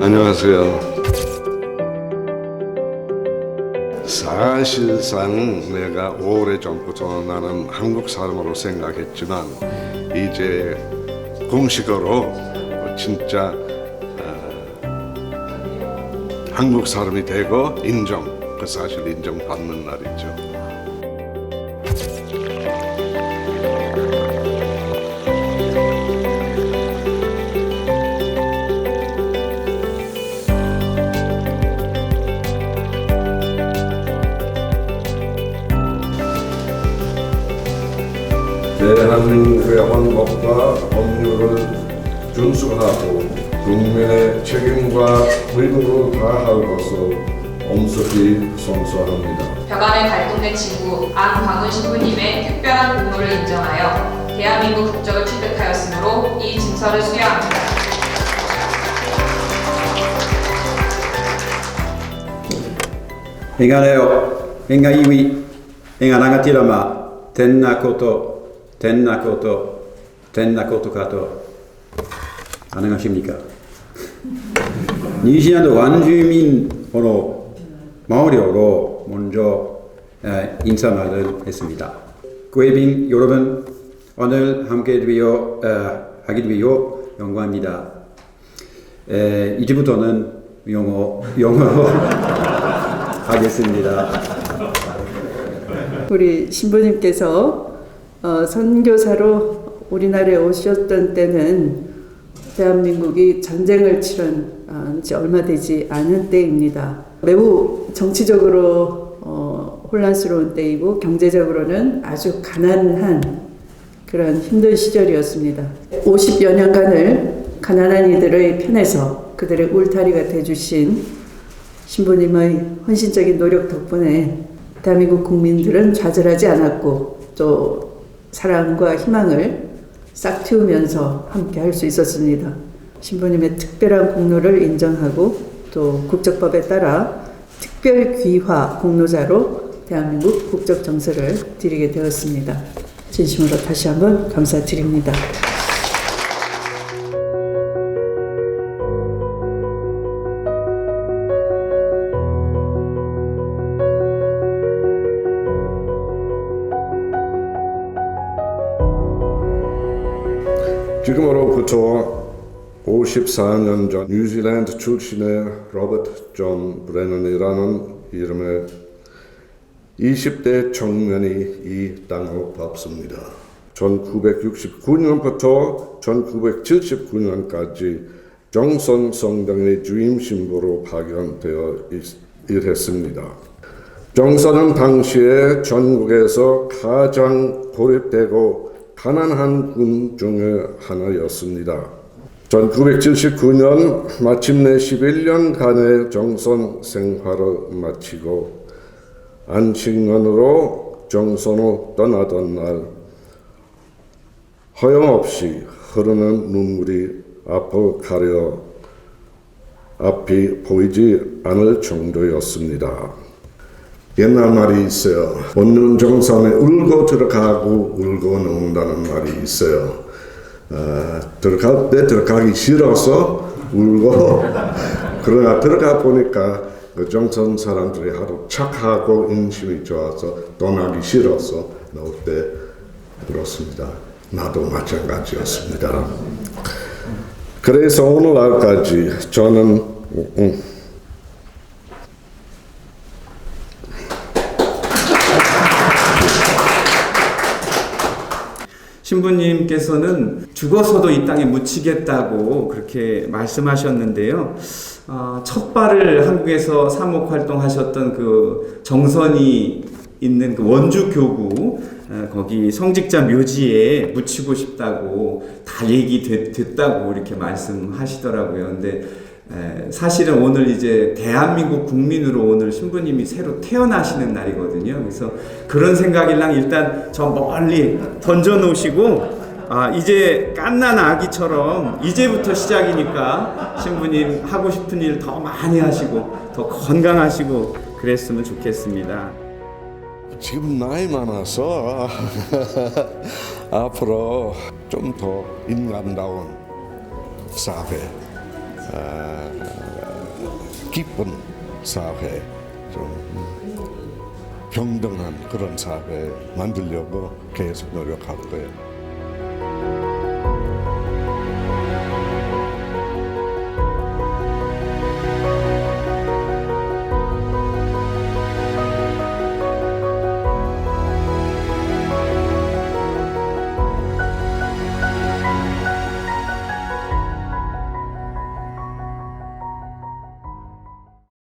안녕하세요. 사실상 내가 오래전부터 나는 한국 사람으로 생각했지만 이제 공식으로 진짜 어, 한국 사람이 되고 인정 그 사실 인정받는 날이죠. 대한민국의 헌법과 법률을 준수하고 국민의 책임과 의무를 것을 엄숙히 선서합니다. 벽안에 발동된 친구 안광훈 신부님의 특별한 공로를 인정하여 대한민국 국적을 취득하였으므로 이 증서를 수여합니다. 행하여 행하 이위 행하나가티라마 된나코토 된나코토 된나코토카토 가능하십니까? 뉴질랜드 원주민으로 마오리어로 먼저 에, 인사말을 했습니다.贵宾 여러분 오늘 함께 되어 어, 하게 되어 영광입니다. 에, 이제부터는 영어 영어로 하겠습니다. 우리 신부님께서 어, 선교사로 우리나라에 오셨던 때는 대한민국이 전쟁을 치른 어, 지 얼마 되지 않은 때입니다. 매우 정치적으로 어, 혼란스러운 때이고 경제적으로는 아주 가난한 그런 힘든 시절이었습니다. 50여 년간을 가난한 이들의 편에서 그들의 울타리가 되주신 신부님의 헌신적인 노력 덕분에 대한민국 국민들은 좌절하지 않았고 또 사랑과 희망을 싹 틔우면서 함께 할 수 있었습니다. 신부님의 특별한 공로를 인정하고 또 국적법에 따라 특별 귀화 공로자로 대한민국 국적 정서를 드리게 되었습니다. 진심으로 다시 한번 감사드립니다. 지금으로부터 54년 전 뉴질랜드 출신의 로버트 존 브레넌이라는 이름의 20대 청년이 이 땅을 밟습니다. 1969년부터 1979년까지 정선 성당의 주임 신부로 파견되어 있- 일했습니다. 정선은 당시에 전국에서 가장 고립되고 가난한 군 중의 하나였습니다. 1979년 마침내 11년간의 정선 생활을 마치고 안식년으로 정선을 떠나던 날 허용없이 흐르는 눈물이 앞을 가려 앞이 보이지 않을 정도였습니다. 옛날 말이 있어요. 얻는 정선에 울고 들어가고 울고 나온다는 말이 있어요. 어, 들어갈 때 들어가기 싫어서 울고 그러나 들어가 보니까 그 정선 사람들이 하도 착하고 인심이 좋아서 떠나기 싫어서 나올 때 그렇습니다. 나도 마찬가지였습니다. 그래서 오늘날까지 저는 음, 신부님께서는 죽어서도 이 땅에 묻히겠다고 그렇게 말씀하셨는데요. 어, 첫 발을 한국에서 사목 활동하셨던 그 정선이 있는 그 원주 교구 어, 거기 성직자 묘지에 묻히고 싶다고 다 얘기 됐 다고 이렇게 말씀하시더라고요. 근데 에, 사실은 오늘 이제 대한민국 국민으로 오늘 신부님이 새로 태어나시는 날이거든요. 그래서 그런 생각이랑 일단 저 멀리 던져 놓으시고 아, 이제 깐난 아기처럼 이제부터 시작이니까 신부님 하고 싶은 일 더 많이 하시고 더 건강하시고 그랬으면 좋겠습니다. 지금 나이 많아서 앞으로 좀 더 인간다운 사회 아, 기쁜 사회, 좀 평등한 그런 사회 만들려고 계속 노력할 거예요.